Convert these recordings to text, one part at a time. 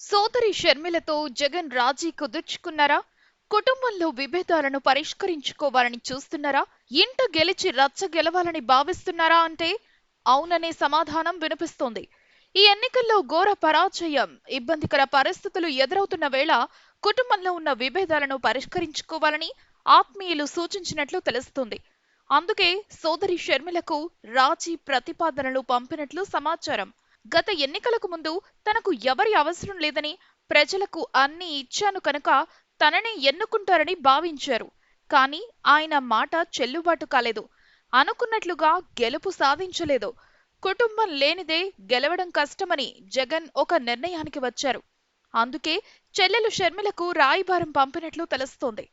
సోదరి షర్మిలతో జగన్ రాజీ కుదుర్చుకున్నారా? కుటుంబంలో విభేదాలను పరిష్కరించుకోవాలని చూస్తున్నారా? ఇంట గెలిచి రచ్చ గెలవాలని భావిస్తున్నారా అంటే అవుననే సమాధానం వినిపిస్తోంది. ఈ ఎన్నికల్లో ఘోర పరాజయం ఇబ్బందికర పరిస్థితులు ఎదురవుతున్న వేళ కుటుంబంలో ఉన్న విభేదాలను పరిష్కరించుకోవాలని ఆత్మీయులు సూచించినట్లు తెలుస్తుంది. అందుకే సోదరి షర్మిలకు రాజీ ప్రతిపాదనలు పంపినట్లు సమాచారం. గత ఎన్నికలకు ముందు తనకు ఎవరి అవసరం లేదని ప్రజలకు అన్ని ఇచ్చాను కనుక తననే ఎన్నుకుంటారని భావించారు. కానీ ఆయన మాట చెల్లుబాటు కాలేదు. అనుకున్నట్లుగా గెలుపు సాధించలేదు. కుటుంబం లేనిదే గెలవడం కష్టమని జగన్ ఒక నిర్ణయానికి వచ్చారు. అందుకే చెల్లెలు షర్మిలకు రాయిభారం పంపినట్లు తెలుస్తోంది.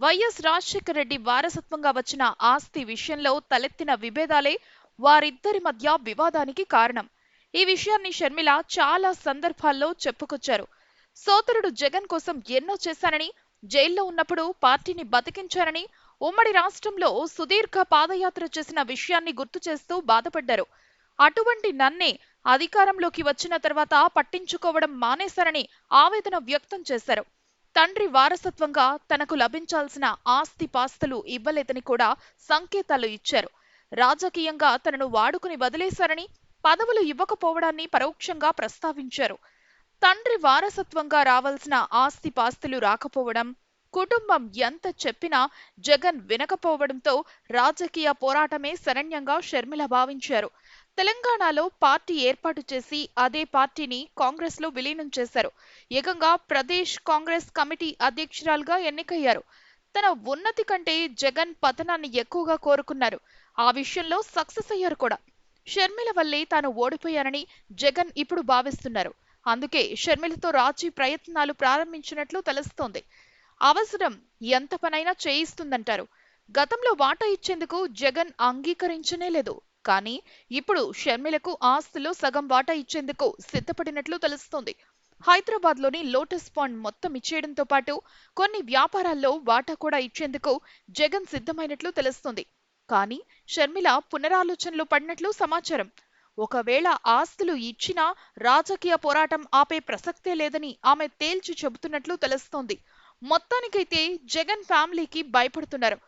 వైఎస్ రాజశేఖర రెడ్డి వారసత్వంగా వచ్చిన ఆస్తి విషయంలో తలెత్తిన విభేదాలే వారిద్దరి మధ్య వివాదానికి కారణం. ఈ విషయాన్ని షర్మిల చాలా సందర్భాల్లో చెప్పుకొచ్చారు. సోదరుడు జగన్ కోసం ఎన్నో చేశానని జైల్లో ఉన్నప్పుడు పార్టీని బతికించారని ఉమ్మడి రాష్ట్రంలో సుదీర్ఘ పాదయాత్ర చేసిన విషయాన్ని గుర్తు చేస్తూ బాధపడ్డారు. అటువంటి నన్నే అధికారంలోకి వచ్చిన తర్వాత పట్టించుకోవడం మానేశారని ఆవేదన వ్యక్తం చేశారు. తండ్రి వారసత్వంగా తనకు లభించాల్సిన ఆస్తి పాస్తులు ఇవ్వలేదని కూడా సంకేతాలు ఇచ్చారు. రాజకీయంగా తనను వాడుకుని వదిలేశారని పదవులు ఇవ్వకపోవడాన్ని పరోక్షంగా ప్రస్తావించారు. తండ్రి వారసత్వంగా రావాల్సిన ఆస్తి పాస్తులు రాకపోవడం కుటుంబం ఎంత చెప్పినా జగన్ వినకపోవడంతో రాజకీయ పోరాటమే శరణ్యంగా షర్మిల భావించారు. తెలంగాణలో పార్టీ ఏర్పాటు చేసి అదే పార్టీని కాంగ్రెస్లో విలీనం చేశారు. ఏకంగా ప్రదేశ్ కాంగ్రెస్ కమిటీ అధ్యక్షురాలుగా ఎన్నికయ్యారు. తన ఉన్నతి కంటే జగన్ పతనాన్ని ఎక్కువగా కోరుకున్నారు. ఆ విషయంలో సక్సెస్ అయ్యారు కూడా. షర్మిల వల్లే తాను ఓడిపోయానని జగన్ ఇప్పుడు భావిస్తున్నారు. అందుకే షర్మిలతో రాజీ ప్రయత్నాలు ప్రారంభించినట్లు తెలుస్తోంది. అవసరం ఎంత పనైనా చేయిస్తుందంటారు. గతంలో వాటా ఇచ్చేందుకు జగన్ అంగీకరించనే లేదు. కానీ ఇప్పుడు షర్మిలకు ఆస్తిలో సగం వాటా ఇచ్చేందుకు సిద్ధపడినట్లు తెలుస్తోంది. హైదరాబాద్లోని లోటస్ పాండ్ మొత్తం ఇచ్చేయడంతో పాటు కొన్ని వ్యాపారాల్లో వాటా కూడా ఇచ్చేందుకు జగన్ సిద్ధమైనట్లు తెలుస్తుంది. కానీ షర్మిల పునరాలోచనలో పడినట్లు సమాచారం. ఒకవేళ ఆస్తులు ఇచ్చినా రాజకీయ పోరాటం ఆపే ప్రసక్తే లేదని ఆమె తేల్చి చెబుతున్నట్లు తెలుస్తోంది. మొత్తానికైతే జగన్ ఫ్యామిలీకి భయపడుతున్నారు.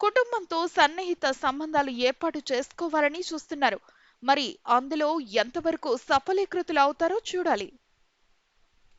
కుటుంబంతో సన్నిహిత సంబంధాలు ఏర్పాటు చేసుకోవాలని చూస్తున్నారు. మరి అందులో ఎంతవరకు సఫలీకృతులు అవుతారో చూడాలి.